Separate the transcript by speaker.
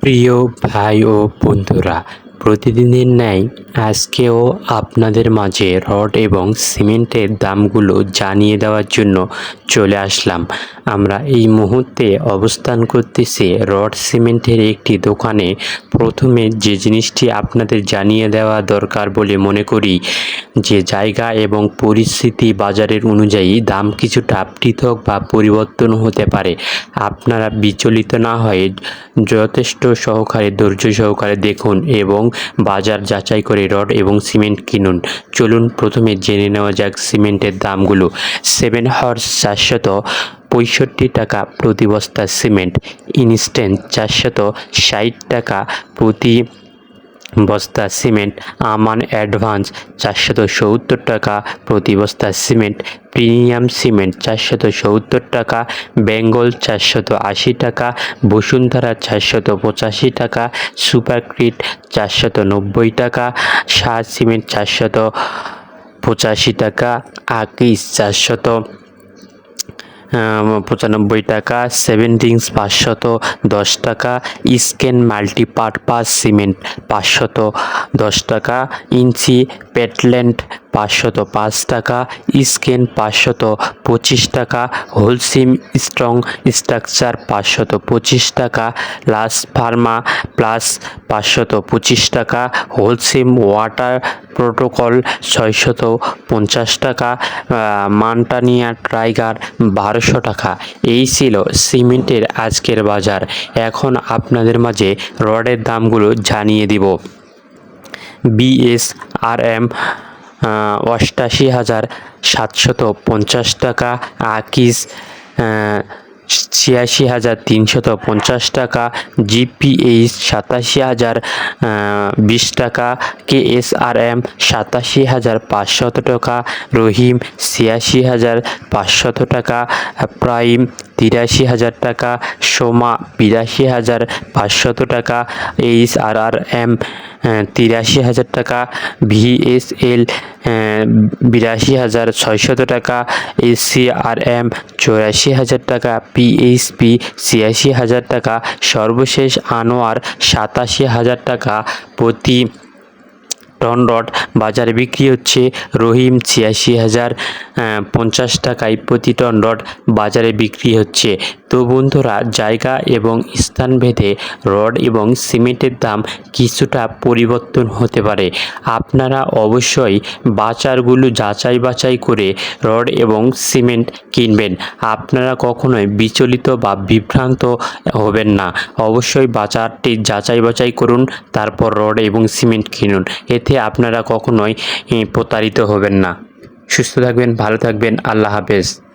Speaker 1: প্রিয় ভাই ও বন্ধুরা প্রতিদিনের ন্যায় আজকেও আপনাদের মাঝে রড এবং সিমেন্টের দামগুলো জানিয়ে দেওয়ার জন্য চলে আসলাম। আমরা এই মুহূর্তে অবস্থান করতেছি রড সিমেন্টের একটি দোকানে। প্রথমে যে জিনিসটি আপনাদের জানিয়ে দেওয়া দরকার বলে মনে করি, যে জায়গা এবং পরিস্থিতি বাজারের অনুযায়ী দাম কিছুটা পৃথক বা পরিবর্তন হতে পারে। আপনারা বিচলিত না হয়ে যথেষ্ট সহকারে, ধৈর্য সহকারে দেখুন এবং বাজার যাচাই করে রড এবং সিমেন্ট কিনুন। চলুন, প্রথমে জেনে নেওয়া যাক সিমেন্টের দামগুলো। সেভেন হর্স চারশত পঁয়ষট্টি টাকা প্রতি বস্তা সিমেন্ট। ইনস্ট্যান্ট চারশত ষাট টাকা প্রতি বস্তা সিমেন্ট, আমান অ্যাডভান্স চারশত সত্তর টাকা, প্রতি বস্তা সিমেন্ট প্রিমিয়াম সিমেন্ট চারশত সত্তর টাকা, বেঙ্গল চারশত আশি টাকা, বসুন্ধরা চারশত পঁচাশি টাকা, সুপারক্রিট চারশত নব্বই টাকা শাহ সিমেন্ট চারশত পঁচাশি টাকা, আকিস চারশত পঁচানব্বই টাকা সেভেন রিংস পাঁচশত দশ টাকা স্কেন মাল্টিপারপাস সিমেন্ট পাঁচশত দশ টাকা, ইঞ্চি পেটল্যান্ড পাঁচশত পাঁচ টাকা স্ক্যান পাঁচশত পঁচিশ টাকা, হোলসিম স্ট্রং স্ট্রাকচার পাঁচশত পঁচিশ টাকা, লাস ফার্মা প্লাস পাঁচশত পঁচিশ টাকা, হোলসিম ওয়াটার প্রোটোকল ছয়শত পঞ্চাশ টাকা মান্টানিয়া টাইগার বারোশো টাকা। এই ছিল সিমেন্টের আজকের বাজার। এখন আপনাদের মাঝে রডের দামগুলো জানিয়ে দিব। বিএসআরএম অষ্টাশি হাজার সাতশত পঞ্চাশ টাকা আকিস ছিয়াশি হাজার তিনশত পঞ্চাশ টাকা, জিপিএইচ সাতাশি হাজার বিশ টাকা, কেএসআরএম সাতাশি হাজার পাঁচশত টাকা, রহিম ছিয়াশি হাজার পাঁচশত টাকা, প্রাইম তিরাশি হাজার টাকা সোমা বিরাশি হাজার পাঁচশত টাকা, এইচ আর আর এম তিরাশি হাজার টাকা ভিএসএল বিরাশি হাজার ছয়শত টাকা এসিআরএম চৌরাশি হাজার টাকা পিএইচপি ছিয়াশি হাজার টাকা, সর্বশেষ আনোয়ার, সাতাশি হাজার টাকা, প্রতি টন রড বাজারে বিক্রি হচ্ছে, রহিম ছিয়াশি হাজার পঞ্চাশ টাকায় প্রতি টন রড বাজারে বিক্রি হচ্ছে। তো বন্ধুরা জায়গা এবং স্থানভেদে রড এবং সিমেন্টের দাম কিছুটা পরিবর্তন হতে পারে। আপনারা অবশ্যই বাজারগুলো যাচাই বাছাই করে রড এবং সিমেন্ট কিনবেন। আপনারা কখনোই বিচলিত বা বিভ্রান্ত হবেন না। অবশ্যই বাজারটি যাচাই বাছাই করুন, তারপর রড এবং সিমেন্ট কিনুন। এতে আপনারা কখনোই প্রতারিত হবেন না। সুস্থ থাকবেন, ভালো থাকবেন। আল্লাহ হাফেজ।